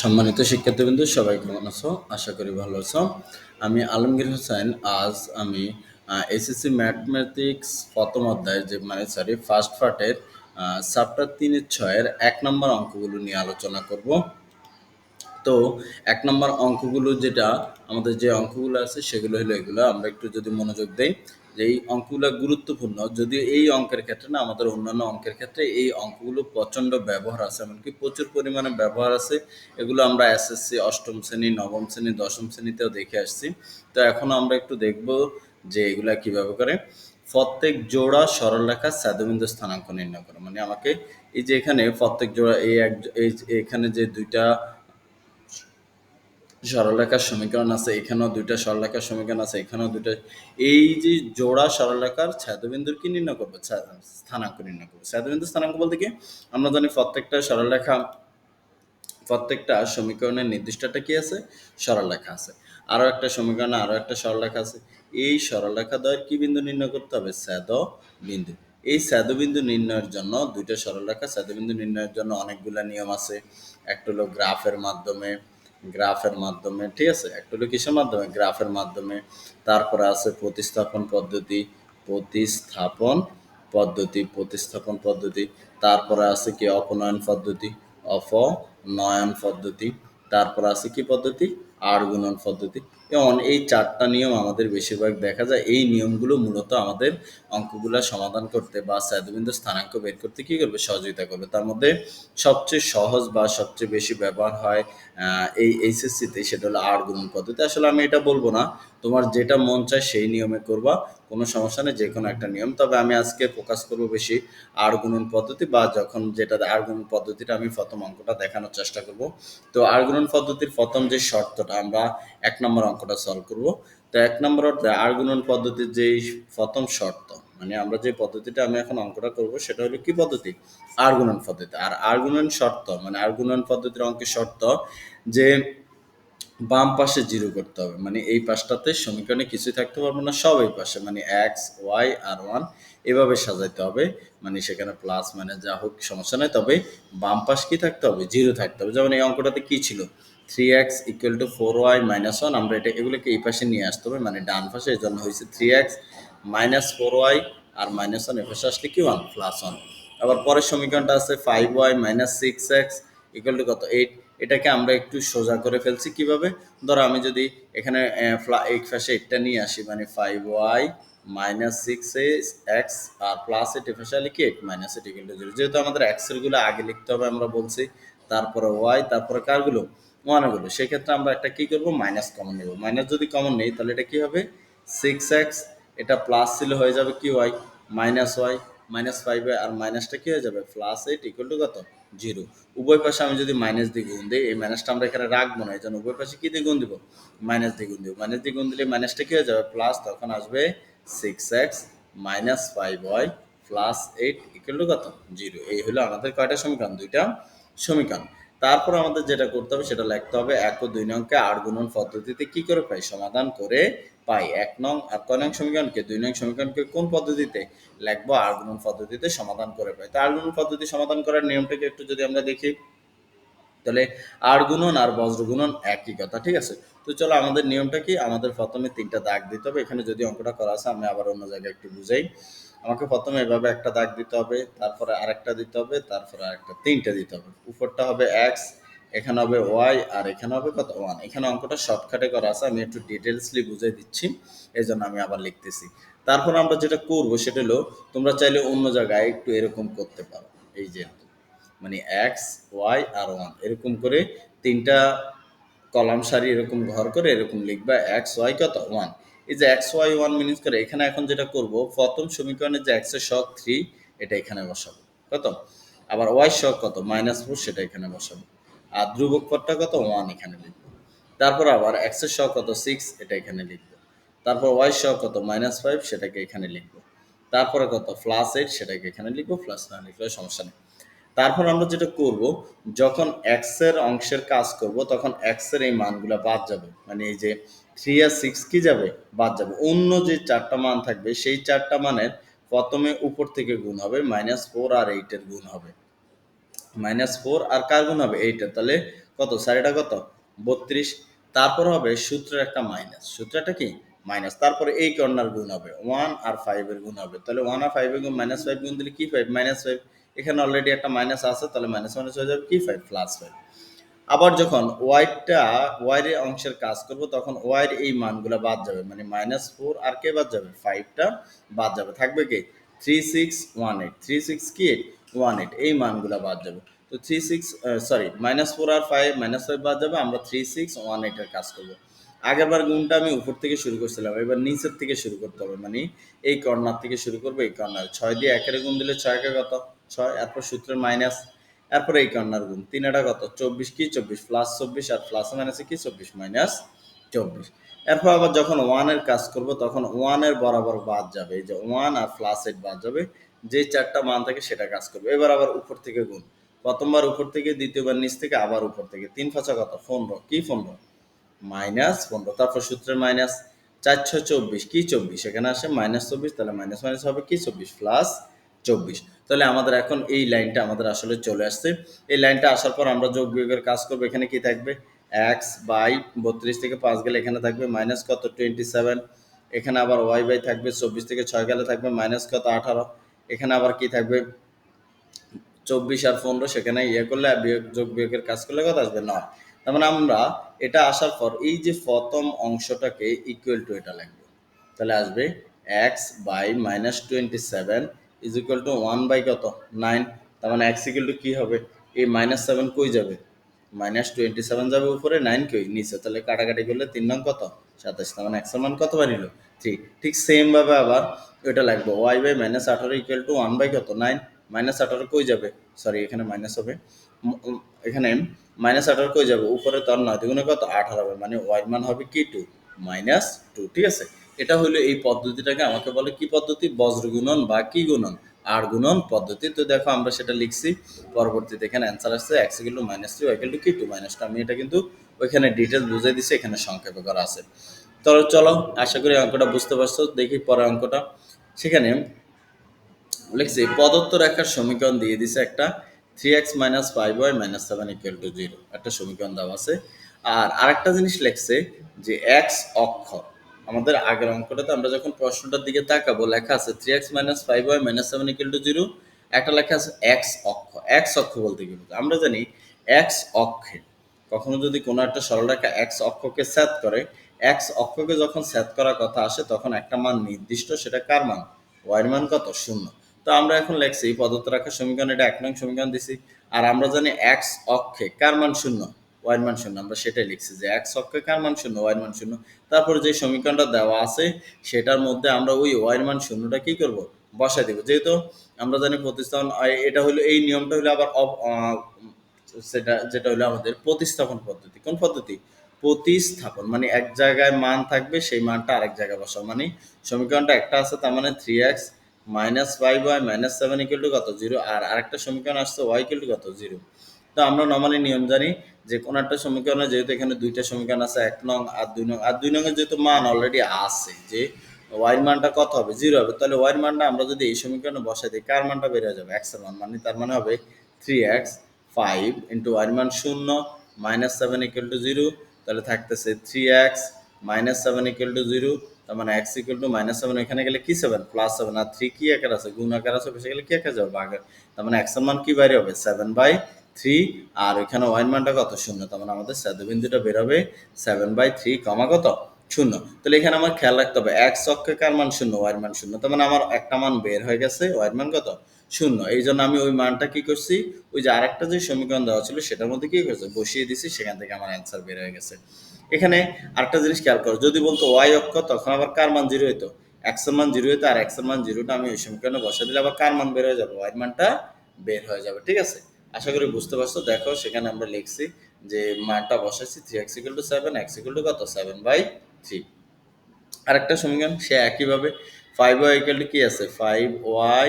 সম্মানিত শিক্ষার্থীবৃন্দ, সবাই কেমন আছো? আশা করি ভালো আছো। আমি আলমগীর হোসেন, আজ আমি এসএসসি ম্যাথমেটিক্স প্রথম অধ্যায় যে মানে সরি ফার্স্ট পার্টের চ্যাপ্টার তিনের ছয়ের এক নম্বর অঙ্কগুলো নিয়ে আলোচনা করব। তো, এক নম্বর অঙ্কগুলো যেটা, আমাদের যে অঙ্কগুলো আছে সেগুলো হলো এগুলো। আমরা একটু যদি মনোযোগ দেই যে এই অঙ্কগুলো গুরুত্বপূর্ণ, যদিও এই অঙ্কের ক্ষেত্রে না, আমাদের অন্যান্য অঙ্কের ক্ষেত্রে এই অঙ্কগুলো প্রচণ্ড ব্যবহার আছে, এমনকি প্রচুর পরিমাণে ব্যবহার আছে। এগুলো আমরা এসএসসি অষ্টম শ্রেণি, নবম শ্রেণি, দশম শ্রেণীতেও দেখে আসছি। তো এখন আমরা একটু দেখব যে এগুলা কীভাবে করে। প্রত্যেক জোড়া সরলরেখা স্যাদবিন্দু স্থানাঙ্ক নির্ণয় করে। মানে আমাকে এই যে এখানে প্রত্যেক জোড়া এই এক এখানে যে দুইটা সরলরেখার সমীকরণ আছে, এখানেও দুইটা সরলরেখার সমীকরণ আছে, এখানেও দুইটা। এই যে জোড়া সরলরেখার ছাদবিন্দুর কি নির্ণয় করব? স্থানাঙ্ক নির্ণয় করব। ছাদবিন্দু স্থানাঙ্ক বলতে কি? আমরা জানি প্রত্যেকটা সরলরেখা, প্রত্যেকটা সমীকরণের নির্দিষ্টটা কি আছে? সরলরেখা আছে। আরও একটা সমীকরণে, আরও একটা সরলরেখা আছে। এই সরলরেখা দ্বয়ের কি বিন্দু নির্ণয় করতে হবে? স্যাদ বিন্দু এই স্যাদবিন্দু নির্ণয়ের জন্য, দুইটা সরলরেখা স্যাদবিন্দু নির্ণয়ের জন্য অনেকগুলো নিয়ম আছে। একটা হলো গ্রাফের মাধ্যমে গ্রাফের মাধ্যমে, ঠিক আছে? একটু হলো কিসের মাধ্যমে, গ্রাফের মাধ্যমে। তারপরে আছে প্রতিস্থাপন পদ্ধতি প্রতিস্থাপন পদ্ধতি প্রতিস্থাপন পদ্ধতি। তারপরে আছে কি? অপনয়ন পদ্ধতি অপনয়ন পদ্ধতি। তারপর আছে কি পদ্ধতি? আর গুণন পদ্ধতি। যেমন এই চারটা নিয়ম আমাদের বেশিরভাগ দেখা যায়, এই নিয়মগুলো মূলত আমাদের অঙ্কগুলো সমাধান করতে বা স্যাদবিন্দু স্থানাঙ্ক বের করতে কী করবে? সহযোগিতা করবে। তার মধ্যে সবচেয়ে সহজ বা সবচেয়ে বেশি ব্যবহার হয় এই এইচএসসিতে সেটা হলো আর গুণন পদ্ধতি। আসলে আমি এটা বলব না, তোমার যেটা মন চায় সেই নিয়মে করবা, কোনো সমস্যা নেই যে কোনো একটা নিয়ম। তবে আমি আজকে ফোকাস করব বেশি আর গুণন পদ্ধতি বা যখন যেটা আর গুণন পদ্ধতিটা আমি প্রথম অঙ্কটা দেখানোর চেষ্টা করব। তো আর গুণন পদ্ধতির প্রথম যে শর্তটা আমরা এক নম্বর অঙ্কটা সলভ করব। তো এক নম্বর অর্থে আর পদ্ধতির যেই প্রথম শর্ত মানে আমরা যে পদ্ধতিটা আমি এখন অঙ্কটা করব সেটা হলো কি পদ্ধতি? আর গুণন পদ্ধতি। আর আর গুণন শর্ত মানে আর গুণন পদ্ধতির অঙ্কের শর্ত যে বাম পাশে জিরো করতে হবে মানে এই পাশটাতে সমীকরণে কিছুই থাকতে পারবে না, সব এই পাশে মানে এক্স ওয়াই আর ওয়ান এভাবে সাজাইতে হবে। মানে সেখানে প্লাস মানে যা হোক, সমস্যা নেই। তবে বাম পাশ কি থাকতে হবে? জিরো থাকতে হবে। যেমন এই অঙ্কটাতে কি ছিল? Three X equal to four Y minus one আমরা এটা, এগুলোকে এই পাশে নিয়ে আসতে হবে মানে ডান পাশে এই জন্য হয়েছে three X minus four Y আর মাইনাস ওয়ান এ পাশে আসলে কি ওয়ান প্লাস ওয়ান আবার পরের সমীকরণটা আছে five Y minus six X equal to কত? এইট এটাকে আমরা একটু সোজা করে ফেলছি কীভাবে? ধরো আমি যদি এখানে এই পাশে এইটটা নিয়ে আসি মানে five Y minus six X আর প্লাস এইট এফাসে লিখি eight minus eight equal to zero যেহেতু আমাদের এক্সেরগুলো আগে লিখতে হবে আমরা বলছি, তারপরে ওয়াই তারপরে কারগুলো ওয়ানগুলো সেক্ষেত্রে আমরা একটা কি করব? মাইনাস কমন নেব। মাইনাস যদি কমন নেই, তাহলে এটা কি হবে? সিক্স এক্স এটা প্লাস ছিল হয়ে যাবে কি y minus y minus five আর মাইনাসটা কি হয়ে যাবে? প্লাস এইট ইকুয়াল টু কত? জিরো উভয় পাশে আমি যদি মাইনাস দিয়ে দিই, এই মাইনাসটা আমরা এখানে রাখব না। এই জন্য উভয় পাশে কি দিয়ে দিব? মাইনাস দিয়ে দিব। মাইনাস দিয়ে দিলে মাইনাসটা কি হয়ে যাবে? প্লাস তখন আসবে six x minus five y plus eight equal to কত? জিরো এই হলো আমাদের কয়টা সমীকরণ? দুইটা সমীকরণ। তারপর আমাদের যেটা করতে হবে সেটা লিখতে হবে এক ও দুই নংকে আট গুণন পদ্ধতিতে কি করে পাই? সমাধান করে পাই। এক নং আর কয় নং সমীকরণকে? দুই নং সমীকরণকে কোন পদ্ধতিতে লিখব? আর গুণন পদ্ধতিতে সমাধান করে পাই। তো আর গুণন পদ্ধতি সমাধান করার নিয়মটাকে একটু যদি আমরা দেখি, তাহলে আর গুণন আর বজ্র গুণন একই কথা, ঠিক আছে? তো চলো, আমাদের নিয়মটা কি? আমাদের প্রথমে তিনটা দাগ দিতে হবে। এখানে যদি অঙ্কটা করা আছে, আমি আবার অন্য জায়গায় একটু বুঝাই। আমাকে প্রথমে এভাবে একটা দাগ দিতে হবে, তারপরে আরেকটা দিতে হবে, তারপরে আরেকটা, তিনটা দিতে হবে। উপরটা হবে এক্স এখানে হবে ওয়াই আর এখানে হবে কত? ওয়ান এখানে অঙ্কটা শর্টকাটে করা আছে, আমি একটু ডিটেলসলি বুঝে দিচ্ছি এই জন্য আমি আবার লিখতেছি। তারপর আমরা যেটা করব সেটা হলো, তোমরা চাইলে অন্য জায়গায় একটু এরকম করতে পারো। এই যে মানে এক্স ওয়াই আর ওয়ান এরকম করে তিনটা কলাম সারি এরকম ঘর করে এরকম লিখবা এক্স ওয়াই কত? ওয়ান এই যে এক্স ওয়াই ওয়ান মিনিস করে এখানে এখন যেটা করব, প্রথম সমীকরণে যে এক্সের শখ থ্রি এটা এখানে বসাবো। কত? আবার ওয়াই শখ কত? মাইনাস ফোর সেটা এখানে বসাবো। আর ধ্রুবক পদটা কত? ওয়ান এখানে লিখব। তারপর আবার এক্সের শখ কত? সিক্স এটা এখানে লিখব। তারপর ওয়াই শখ কত? মাইনাস ফাইভ সেটাকে এখানে লিখব। তারপরে কত? প্লাস এইট সেটাকে এখানে লিখব। প্লাস না লিখলে সমস্যা নেই। তারপর আমরা যেটা করব, যখন এক্সের অংশের কাজ করব, তখন এক্সের এই মানগুলো বাদ যাবে। মানে এই যে থ্রি আর সিক্স কি যাবে? বাদ যাবে। অন্য যে চারটা মান থাকবে, সেই চারটা মানের প্রথমে উপর থেকে গুণ হবে মাইনাস ফোর আর এইটের গুণ হবে। মাইনাস ফোর আর কার গুণ হবে? এইটের তাহলে কত? সাইডটা কত? বত্রিশ। তারপর হবে সূত্রের একটা মাইনাস সূত্রটা কি? মাইনাস তারপরে এই কর্নার গুণ হবে। ওয়ান আর ফাইভের গুণ হবে। তাহলে ওয়ান আর ফাইভের গুণ মাইনাস ফাইভ গুণ দিলে কি ফাইভ মাইনাস ফাইভ এখানে অলরেডি একটা মাইনাস আছে, তাহলে মাইনাস মাইনাস হয়ে যাবে কি? ফাইভ প্লাস ফাইভ আবার যখন ওয়াইটা ওয়াইয়ের অংশের কাজ করব, তখন ওয়াইয়ের এই মানগুলো বাদ যাবে মানে মাইনাস ফোর আর কে বাদ যাবে? ফাইভটা বাদ যাবে। থাকবে কি? Three six one eight three six কি? এইট ওয়ান এইট এই মানগুলো বাদ যাবে। তো three six sorry minus four আর ফাইভ মাইনাস ফাইভ বাদ যাবে, আমরা থ্রি সিক্স ওয়ান এইটের কাজ করব। আগেরবার গুণটা আমি উপর থেকে শুরু করছিলাম, এবার নিচের থেকে শুরু করতে হবে মানে এই কর্নার থেকে শুরু করব, এই কর্নার ছয় দিয়ে একের গুণ দিলে ছয় একে কত? ছয়, এরপর সূত্রের মাইনাস এরপরে এই কর্নার গুণ। তিন এটা কত? চব্বিশ কি? চব্বিশ প্লাস চব্বিশ, আর প্লাস মাইনাসে কি? চব্বিশ মাইনাস চব্বিশ। এরপর আবার যখন ওয়ানের কাজ করব, তখন ওয়ানের বরাবর বাদ যাবে। যে ওয়ান আর প্লাস এইট বাদ যাবে। যে চারটা মান থাকে, সেটা কাজ করবে। এবার আবার উপর থেকে গুণ। প্রথমবার উপর থেকে, দ্বিতীয়বার নিচ থেকে, আবার উপর থেকে। তিন ফাঁচা কত? পনেরো। কি পনেরো? মাইনাস পনেরো। তারপর সূত্রের মাইনাস চার ছয় চব্বিশ। কি চব্বিশ? এখানে আসে মাইনাস চব্বিশ, তাহলে মাইনাস মাইনাস হবে কি? চব্বিশ প্লাস চব্বিশ। তাহলে আমাদের এখন এই লাইনটা আমাদের আসলে চলে আসছে। এই লাইনটা আসার পর আমরা যোগ বিয়োগের কাজ করব। এখানে কি থাকবে? এক্স বাই বত্রিশ থেকে পাঁচ গেলে এখানে থাকবে মাইনাস কত? টোয়েন্টি সেভেন এখানে আবার ওয়াই বাই থাকবে চব্বিশ থেকে ছয় গেলে থাকবে মাইনাস কত? আঠারো। এখানে আবার কি থাকবে? চব্বিশ আর পনেরো সেখানে ইয়ে করলে যোগ বিয়োগের কাজ করলে কত আসবে? নয়। তার মানে আমরা এটা আসার পর এই যে প্রথম অংশটাকে ইকুয়াল টু এটা লাগবে তাহলে আসবে x by minus twenty seven is equal to one by কত? নাইন তার মানে এক্স ইকুয়াল টু কী হবে? এই মাইনাস সেভেন কই যাবে? মাইনাস টোয়েন্টি সেভেন যাবে উপরে নাইন কই? নিচে। তাহলে কাটাকাটি করলে তিন নং কত? সাতাশ। তার মানে এক্সের মান কত বাড়িল? থ্রি ঠিক সেম ভাবে আবার ওইটা লাগবে। ওয়াই বাই মাইনাস আঠারো ইকুয়াল টু ওয়ান বাই কত? নাইন মাইনাস আঠারো কই যাবে? সরি এখানে মাইনাস হবে। এখানে মাইনাস আঠারো কই যাবে? উপরে তার নয়। দুগুণে কত? আঠারো হবে। মানে ওয়াই মান হবে কি? টু মাইনাস টু ঠিক আছে? এটা হলো এই পদ্ধতিটাকে আমাকে বলে কি পদ্ধতি? বজ্র গুণন বা কি গুণন? আর গুণন পদ্ধতি। তো দেখো আমরা সেটা লিখছি, পরবর্তীতে এখানে অ্যান্সার আসছে x equal minus three y two কি? টু মাইনাস টু আমি এটা কিন্তু ওইখানে ডিটেলস বুঝিয়ে দিছি, এখানে সংক্ষেপে করা আছে। তো চলো, আশা করি অঙ্কটা বুঝতে পারছ। দেখি পরে অঙ্কটা। সেখানে লিখছি, প্রদত্ত রেখার সমীকরণ দিয়ে দিছে একটা three x minus five y minus seven equal to zero একটা সমীকরণ দেওয়া আছে। আর আরেকটা জিনিস লেখছে যে এক্স অক্ষ আমাদের আগের অঙ্কটাতে আমরা যখন প্রশ্নটার দিকে তাকাবো, লেখা আছে three x minus five y minus seven equal to zero একটা লেখা আছে এক্স অক্ষ। এক্স অক্ষ বলতে কি আমরা জানি এক্স অক্ষে, কখনো যদি কোনো একটা সরলরেখা এক্স অক্ষকে সেট করে এক্স অক্ষকে যখন সেট করার কথা আসে, তখন একটা মান নির্দিষ্ট, সেটা কার মান? ওয়াইয়ের মান কত? শূন্য। তো আমরা এখন লেখছি পদত্ব রাখার সমীকরণ এটা এক নং সমীকরণ দিছি। আর আমরা জানি এক্স অক্ষে কার মান শূন্য? ওয়াইয়ের মান শূন্য, আমরা সেটাই লিখছি যে এক্স অক্ষে কার মান শূন্য? ওয়াইয়ের মান শূন্য। তারপরে যে সমীকরণটা দেওয়া আছে, সেটার মধ্যে আমরা ওই ওয়াইয়ের মান শূন্যটা কি করব? বসাই দেবো। যেহেতু আমরা জানি প্রতিস্থাপন এটা হলো, এই নিয়মটা হলো আবার সেটা, যেটা হলো আমাদের প্রতিস্থাপন পদ্ধতি। কোন পদ্ধতি? প্রতিস্থাপন মানে এক জায়গায় মান থাকবে, সেই মানটা আরেক জায়গায় বসাও। মানে সমীকরণটা একটা আছে, তার মানে three x minus five y minus seven equal to কত? জিরো আর আরেকটা সমীকরণ আসছে ওয়াই ইকুয়াল টু কত? জিরো তো আমরা নর্মালি নিয়ম জানি যে কোনো একটা সমীকরণে যেহেতু এখানে দুইটা সমীকরণ আছে, এক নং আর দুই নং। আর দুই নংয়ের যেহেতু মান অলরেডি আছে যে ওয়াইয়ের মানটা কত হবে? জিরো হবে। তাহলে ওয়াইয়ের মানটা আমরা যদি এই সমীকরণে বসাই দিই, কার মানটা বেড়ে যাবে? এক্সের মান। মানে তার মানে হবে থ্রি এক্স ফাইভ ইন্টু ওয়াইয়ের মান শূন্য minus seven equal to zero তাহলে থাকতেছে three x minus seven equal to zero তার মানে x equal to minus seven এখানে গেলে কি সেভেন প্লাস সেভেন আর থ্রি কি আকার আছে? গুণ আকার আছে? বসে গেলে কি আকার যাবে? ভাগের তার মানে এক্সের মান কি বাইরে হবে? সেভেন বাই থ্রি আর ওইখানে ওয়াইন মানটা কত? শূন্য। মানে আমাদের বেরোবে সেভেন বাই থ্রি কমা কত? শূন্য। তাহলে এখানে আমার খেয়াল রাখতে হবে অক্ষে কার মান শূন্য? ওয়াইয়ের মান শূন্য। তার মানে আমার একটা মান বের হয়ে গেছে মান কত? শূন্য। এই জন্য আমি ওই মানটা কি করছি? ওই যে আরেকটা যে সমীকরণ দেওয়া ছিল, সেটার মধ্যে কি করছে? বসিয়ে দিছি, সেখান থেকে আমার অ্যান্সার বের হয়ে গেছে। এখানে আরেকটা জিনিস খেয়াল করো, যদি বলতো ওয়াই অক্ষ, তখন আবার কার মান জিরো হইতো? এক্স মান জিরো হইতো, আর এক্সের মান জিরোটা আমি ওই সমীকরণে বসে দিলে আবার কার মান বের হয়ে যাবে? ওয়াই মানটা বের হয়ে যাবে, ঠিক আছে? আশা করি বুঝতে পারছ। দেখো, সেখানে আমরা লিখছি যে মানটা বসাইছি three x equal to seven x equal to কত? সেভেন বাই থ্রি আরেকটা সমীকরণ, সে একইভাবে ফাইভ ওয়াই ইকুয়াল টু কি আছে? Five y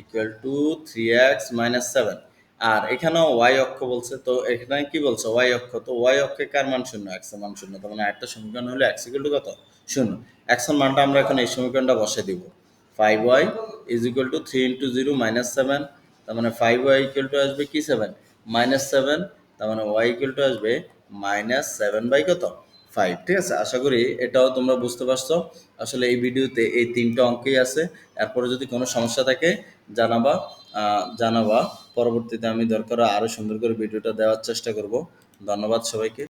equal to three x minus seven আর এখানেও ওয়াই অক্ষ বলছে, তো এখানে কি বলছে? ওয়াই অক্ষ। তো ওয়াই অক্ষে কার মান শূন্য? এক্সের মান শূন্য। তার মানে একটা সমীকরণ হলো এক্স ইকুয়াল টু কত? শূন্য। এক্সের মানটা আমরা এখন এই সমীকরণটা বসে দিব। Five y is equal to three into zero minus seven তার মানে ফাইভ ওয়াই ইকুয়াল টু আসবে কি সেভেন মাইনাস সেভেন তার মানে ওয়াই ইকুয়াল টু আসবে মাইনাস সেভেন বাই কত? ফাইভ ঠিক আছে? আশা করি এটাও তোমরা বুঝতে পারছ। আসলে এই ভিডিওতে এই তিনটা অঙ্কই আছে। এরপরে যদি কোনো সমস্যা থাকে, জানাবা জানাবা। পরবর্তীতে আমি দরকার আরও সুন্দর করে ভিডিওটা দেওয়ার চেষ্টা করব। ধন্যবাদ সবাইকে।